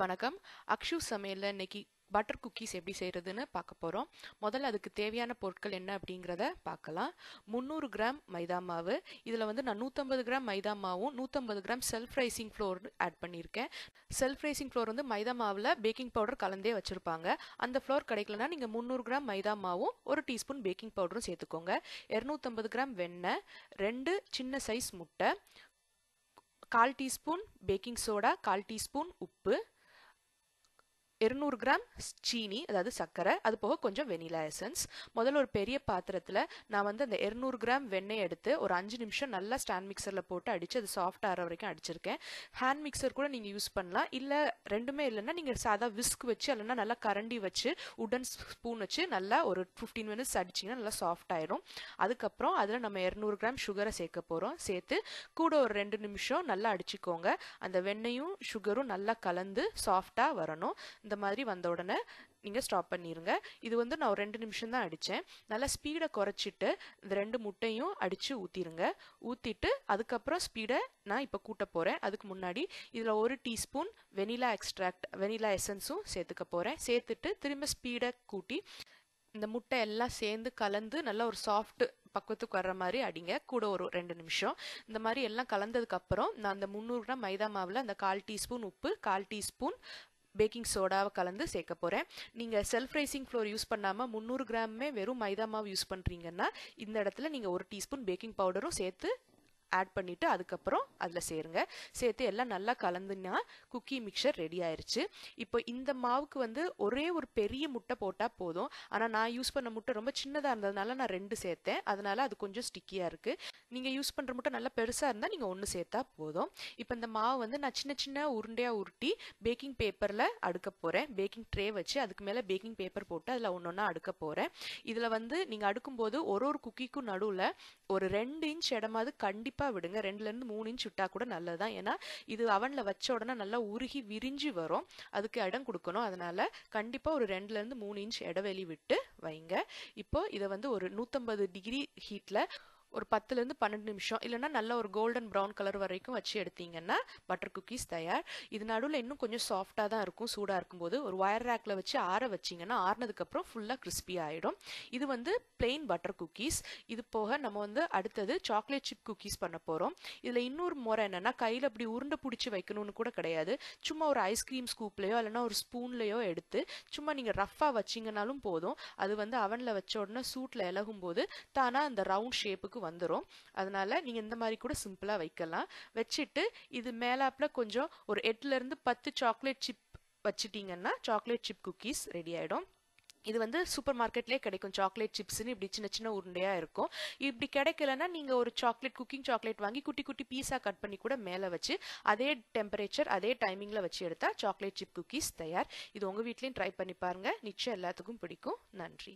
வணக்கம். அக்ஷு சமையலில் இன்னைக்கு பட்டர் குக்கீஸ் எப்படி செய்கிறதுன்னு பார்க்க போகிறோம் முதல்ல அதுக்கு தேவையான பொருட்கள் என்ன அப்படிங்கிறத பார்க்கலாம். முந்நூறு கிராம் மைதா மாவு. இதில் வந்து நான் நூற்றம்பது கிராம் மைதா மாவும் நூற்றம்பது gram self raising flour add பண்ணியிருக்கேன். செல்ஃப் ரைசிங் ஃப்ளோர் வந்து மைதா மாவில் பேக்கிங் பவுடர் கலந்தே வச்சுருப்பாங்க. அந்த ஃப்ளோர் கிடைக்கலனா நீங்கள் முந்நூறு கிராம் மைதா மாவும் ஒரு டீஸ்பூன் பேக்கிங் பவுடரும் சேர்த்துக்கோங்க. இரநூத்தம்பது கிராம் வெண்ணெய் ரெண்டு சின்ன சைஸ் முட்டை கால் டீஸ்பூன் பேக்கிங் சோடா கால் டீஸ்பூன் உப்பு இருநூறு கிராம் சீனி அதாவது சர்க்கரை அது போக கொஞ்சம் வெனிலா எசன்ஸ். முதல்ல ஒரு பெரிய பாத்திரத்தில் நான் வந்து அந்த இருநூறு கிராம் வெண்ணெய் எடுத்து ஒரு அஞ்சு நிமிஷம் நல்லா ஸ்டாண்ட் மிக்சரில் போட்டு அடித்து அது சாஃப்ட் ஆகிற வரைக்கும் அடிச்சிருக்கேன். ஹேண்ட் மிக்சர் கூட நீங்கள் யூஸ் பண்ணலாம். இல்லை ரெண்டுமே இல்லைன்னா நீங்கள் சாதா விஸ்க் வச்சு இல்லைன்னா நல்லா கரண்டி வச்சு உடன் ஸ்பூன் வச்சு நல்லா ஒரு ஃபிஃப்டீன் மினிட்ஸ் அடிச்சிங்கன்னா நல்லா சாஃப்ட் ஆயிரும். அதுக்கப்புறம் அதில் நம்ம இரநூறு கிராம் சுகரை சேர்க்க போகிறோம் சேர்த்து கூட ஒரு ரெண்டு நிமிஷம் நல்லா அடிச்சுக்கோங்க. அந்த வெண்ணெயும் சுகரும் நல்லா கலந்து சாஃப்டாக வரணும். இந்த மாதிரி வந்த உடனே நீங்கள் ஸ்டாப் பண்ணிடுங்க இது வந்து நான் ஒரு ரெண்டு நிமிஷம் தான் அடித்தேன் நல்லா ஸ்பீடை குறைச்சிட்டு இந்த ரெண்டு முட்டையும் அடித்து ஊற்றிடுங்க ஊற்றிட்டு அதுக்கப்புறம் ஸ்பீடை நான் இப்போ கூட்ட போகிறேன் அதுக்கு முன்னாடி இதில் ஒரு டீஸ்பூன் வெனிலா எக்ஸ்ட்ராக்ட் வெனிலா எசன்ஸும் சேர்த்துக்க போகிறேன் சேர்த்துட்டு திரும்ப ஸ்பீடை கூட்டி இந்த முட்டை எல்லாம் சேர்ந்து கலந்து நல்லா ஒரு சாஃப்ட் பக்குவத்துக்கு வர்ற மாதிரி அடிங்க. கூட ஒரு ரெண்டு நிமிஷம். இந்த மாதிரி எல்லாம் கலந்ததுக்கப்புறம் நான் அந்த முந்நூறு கிராம் மைதா மாவில் அந்த கால் டீஸ்பூன் உப்பு கால் டீஸ்பூன் பேக்கிங் சோடாவை கலந்து சேர்க்க போகிறேன் நீங்கள் செல்ஃப் ரைசிங் ஃப்ளோர் யூஸ் பண்ணாமல் முந்நூறு கிராமே வெறும் மைதா மாவு யூஸ் பண்ணுறீங்கன்னா இந்த இடத்துல நீங்கள் ஒரு டீஸ்பூன் பேக்கிங் பவுடரும் சேர்த்து ஆட் பண்ணிவிட்டு அதுக்கப்புறம் அதில் சேருங்க. சேர்த்து எல்லாம் நல்லா கலந்துனா குக்கி மிக்சர் ரெடி ஆயிடுச்சு இப்போ இந்த மாவுக்கு வந்து ஒரே ஒரு பெரிய முட்டை போட்டால் போதும். ஆனால் நான் யூஸ் பண்ண முட்டை ரொம்ப சின்னதாக இருந்ததுனால நான் ரெண்டு சேர்த்தேன். அதனால் அது கொஞ்சம் ஸ்டிக்கியாக இருக்குது நீங்கள் யூஸ் பண்ணுற முட்டை நல்லா பெருசாக இருந்தால் நீங்கள் ஒன்று சேர்த்தா போதும். இப்போ இந்த மாவு வந்து நான் சின்ன சின்ன உருண்டையாக உருட்டி பேக்கிங் பேப்பரில் அடுக்க போகிறேன் பேக்கிங் ட்ரே வச்சு அதுக்கு மேலே பேக்கிங் பேப்பர் போட்டு அதில் ஒன்று ஒன்றா அடுக்க போகிறேன் இதில் வந்து நீங்கள் அடுக்கும்போது ஒரு ஒரு குக்கிக்கும் நடுவில் ஒரு ரெண்டு இன்ச் இடமாவது கண்டிப்பாக கண்டிப்பாக விடுங்க. ரெண்டுலேருந்து மூணு இன்ச் விட்டா கூட நல்லது தான் ஏன்னா இது அவனில் வச்ச உடனே நல்லா உருகி விரிஞ்சு வரும். அதுக்கு இடம் கொடுக்கணும். அதனால கண்டிப்பாக ஒரு ரெண்டுலேருந்து மூணு இன்ச் இடைவெளி விட்டு வைங்க. இப்போ இதை வந்து ஒரு நூற்றம்பது டிகிரி ஹீட்டில் ஒரு பத்துலேருந்து பன்னெண்டு நிமிஷம். இல்லைனா நல்ல ஒரு கோல்டன் ப்ரௌன் கலர் வரைக்கும் வச்சு எடுத்தீங்கன்னா பட்டர் குக்கீஸ் தயார். இது நடுவில் இன்னும் கொஞ்சம் சாஃப்டாக தான் இருக்கும் சூடாக இருக்கும்போது. ஒரு ஒயர் ரேக்கில் வச்சு ஆற வச்சிங்கன்னா ஆறினதுக்கப்புறம் ஃபுல்லாக கிறிஸ்பி ஆகிடும் இது வந்து பிளெயின் பட்டர் குக்கீஸ் இது போக நம்ம வந்து அடுத்தது சாக்லேட் சிப் குக்கீஸ் பண்ண போகிறோம் இதில் இன்னொரு முறை என்னென்னா கையில் அப்படி உருண்டை பிடிச்சி வைக்கணும்னு கூட கிடையாது. சும்மா ஒரு ஐஸ்கிரீம் ஸ்கூப்லேயோ இல்லைனா ஒரு ஸ்பூன்லேயோ எடுத்து சும்மா நீங்கள் ரஃப்பாக வச்சிங்கனாலும் போதும். அது வந்து அவனில் வச்ச உடனே சூட்டில் இலகும் போது தானாக அந்த ரவுண்ட் ஷேப்புக்கு வந்துடும் அதனால் நீங்கள் இந்த மாதிரி கூட சிம்பிளாக வைக்கலாம். வச்சுட்டு இது மேலாப்பில் கொஞ்சம் ஒரு எட்டுலேருந்து பத்து சாக்லேட் சிப் வச்சுட்டிங்கன்னா சாக்லேட் சிப் குக்கீஸ் ரெடி ஆகிடும் இது வந்து சூப்பர் மார்க்கெட்லேயே கிடைக்கும். சாக்லேட் சிப்ஸ்னு இப்படி சின்ன சின்ன உருண்டையாக இருக்கும். இப்படி கிடைக்கலன்னா நீங்கள் ஒரு சாக்லேட் குக்கிங் சாக்லேட் வாங்கி குட்டி குட்டி பீஸாக கட் பண்ணி கூட மேலே வச்சு அதே டெம்பரேச்சர் அதே டைமிங்கில் வச்சு எடுத்தால் சாக்லேட் சிப் குக்கீஸ் தயார். இது உங்கள் வீட்லேயும் ட்ரை பண்ணி பாருங்கள் நிச்சயம் எல்லாத்துக்கும் பிடிக்கும். நன்றி.